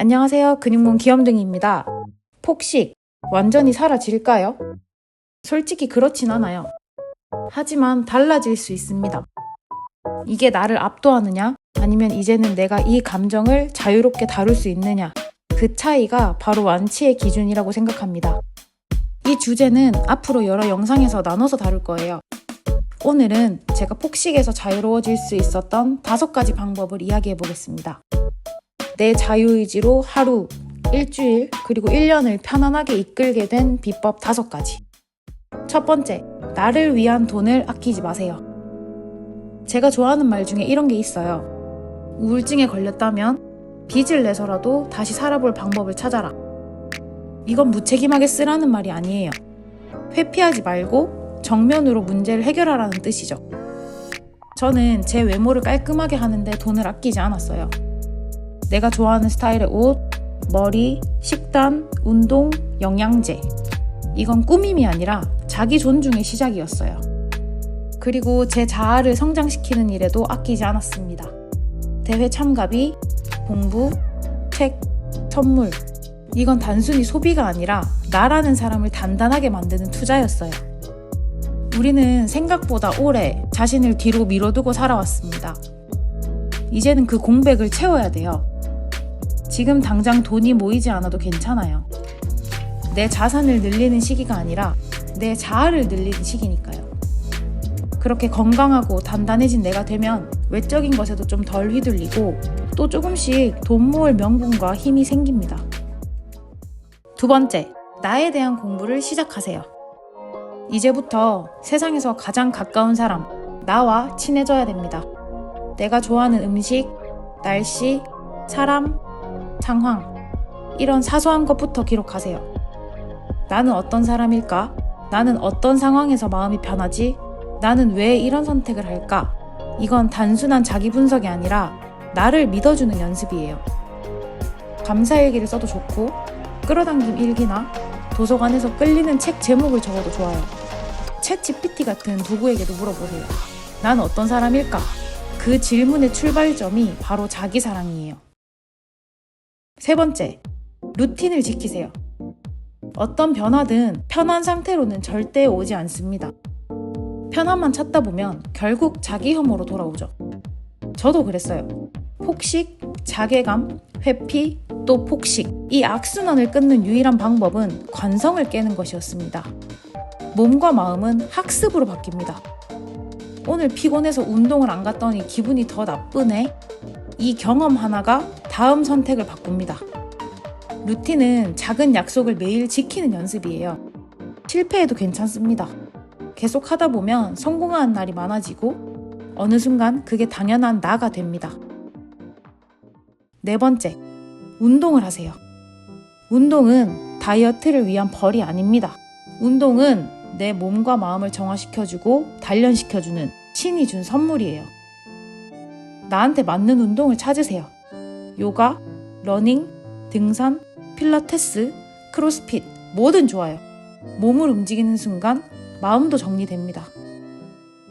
안녕하세요. 근육몸 귀염둥이입니다. 폭식, 완전히 사라질까요? 솔직히 그렇진 않아요. 하지만 달라질 수 있습니다. 이게 나를 압도하느냐? 아니면 이제는 내가 이 감정을 자유롭게 다룰 수 있느냐? 그 차이가 바로 완치의 기준이라고 생각합니다. 이 주제는 앞으로 여러 영상에서 나눠서 다룰 거예요. 오늘은 제가 폭식에서 자유로워질 수 있었던 다섯 가지 방법을 이야기해 보겠습니다. 내 자유의지로 하루, 일주일, 그리고 1년을 편안하게 이끌게 된 비법 다섯 가지. 첫 번째, 나를 위한 돈을 아끼지 마세요. 제가 좋아하는 말 중에 이런 게 있어요. 우울증에 걸렸다면 빚을 내서라도 다시 살아볼 방법을 찾아라. 이건 무책임하게 쓰라는 말이 아니에요. 회피하지 말고 정면으로 문제를 해결하라는 뜻이죠. 저는 제 외모를 깔끔하게 하는데 돈을 아끼지 않았어요. 내가 좋아하는 스타일의 옷, 머리, 식단, 운동, 영양제. 이건 꾸밈이 아니라 자기 존중의 시작이었어요. 그리고 제 자아를 성장시키는 일에도 아끼지 않았습니다. 대회 참가비, 공부, 책, 선물. 이건 단순히 소비가 아니라 나라는 사람을 단단하게 만드는 투자였어요. 우리는 생각보다 오래 자신을 뒤로 밀어두고 살아왔습니다. 이제는 그 공백을 채워야 돼요. 지금 당장 돈이 모이지 않아도 괜찮아요. 내 자산을 늘리는 시기가 아니라 내 자아를 늘리는 시기니까요. 그렇게 건강하고 단단해진 내가 되면 외적인 것에도 좀 덜 휘둘리고 또 조금씩 돈 모을 명분과 힘이 생깁니다. 두 번째, 나에 대한 공부를 시작하세요. 이제부터 세상에서 가장 가까운 사람, 나와 친해져야 됩니다. 내가 좋아하는 음식, 날씨, 사람, 상황, 이런 사소한 것부터 기록하세요. 나는 어떤 사람일까? 나는 어떤 상황에서 마음이 편하지? 나는 왜 이런 선택을 할까? 이건 단순한 자기 분석이 아니라 나를 믿어주는 연습이에요. 감사일기를 써도 좋고, 끌어당김 일기나 도서관에서 끌리는 책 제목을 적어도 좋아요. 챗 GPT 같은 도구에게도 물어보세요. 난 어떤 사람일까? 그 질문의 출발점이 바로 자기 사랑이에요. 세 번째, 루틴을 지키세요. 어떤 변화든 편한 상태로는 절대 오지 않습니다. 편함만 찾다 보면 결국 자기 혐오로 돌아오죠. 저도 그랬어요. 폭식, 자괴감, 회피, 또 폭식. 이 악순환을 끊는 유일한 방법은 관성을 깨는 것이었습니다. 몸과 마음은 학습으로 바뀝니다. 오늘 피곤해서 운동을 안 갔더니 기분이 더 나쁘네? 이 경험 하나가 다음 선택을 바꿉니다. 루틴은 작은 약속을 매일 지키는 연습이에요. 실패해도 괜찮습니다. 계속 하다 보면 성공하는 날이 많아지고 어느 순간 그게 당연한 나가 됩니다. 네 번째, 운동을 하세요. 운동은 다이어트를 위한 벌이 아닙니다. 운동은 내 몸과 마음을 정화시켜주고 단련시켜주는 신이 준 선물이에요. 나한테 맞는 운동을 찾으세요. 요가, 러닝, 등산, 필라테스, 크로스핏, 뭐든 좋아요. 몸을 움직이는 순간 마음도 정리됩니다.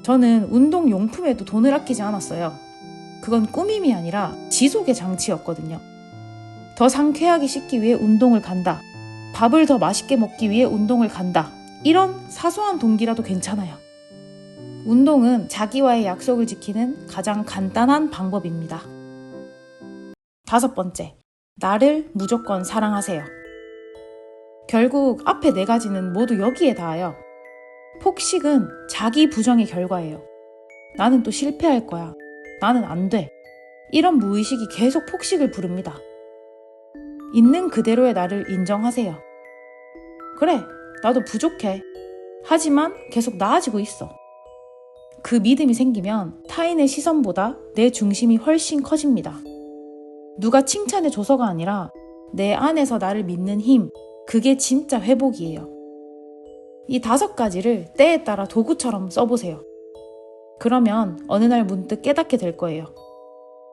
저는 운동 용품에도 돈을 아끼지 않았어요. 그건 꾸밈이 아니라 지속의 장치였거든요. 더 상쾌하게 씻기 위해 운동을 간다. 밥을 더 맛있게 먹기 위해 운동을 간다. 이런 사소한 동기라도 괜찮아요. 운동은 자기와의 약속을 지키는 가장 간단한 방법입니다. 다섯 번째, 나를 무조건 사랑하세요. 결국 앞에 네 가지는 모두 여기에 닿아요. 폭식은 자기 부정의 결과예요. 나는 또 실패할 거야. 나는 안 돼. 이런 무의식이 계속 폭식을 부릅니다. 있는 그대로의 나를 인정하세요. 그래, 나도 부족해. 하지만 계속 나아지고 있어. 그 믿음이 생기면 타인의 시선보다 내 중심이 훨씬 커집니다. 누가 칭찬해 줘서가 아니라 내 안에서 나를 믿는 힘, 그게 진짜 회복이에요. 이 다섯 가지를 때에 따라 도구처럼 써보세요. 그러면 어느 날 문득 깨닫게 될 거예요.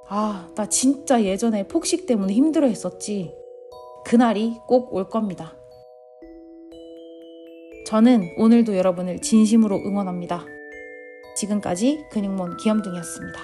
아, 나 진짜 예전에 폭식 때문에 힘들어 했었지. 그날이 꼭 올 겁니다. 저는 오늘도 여러분을 진심으로 응원합니다. 지금까지 근육몬 기염둥이었습니다.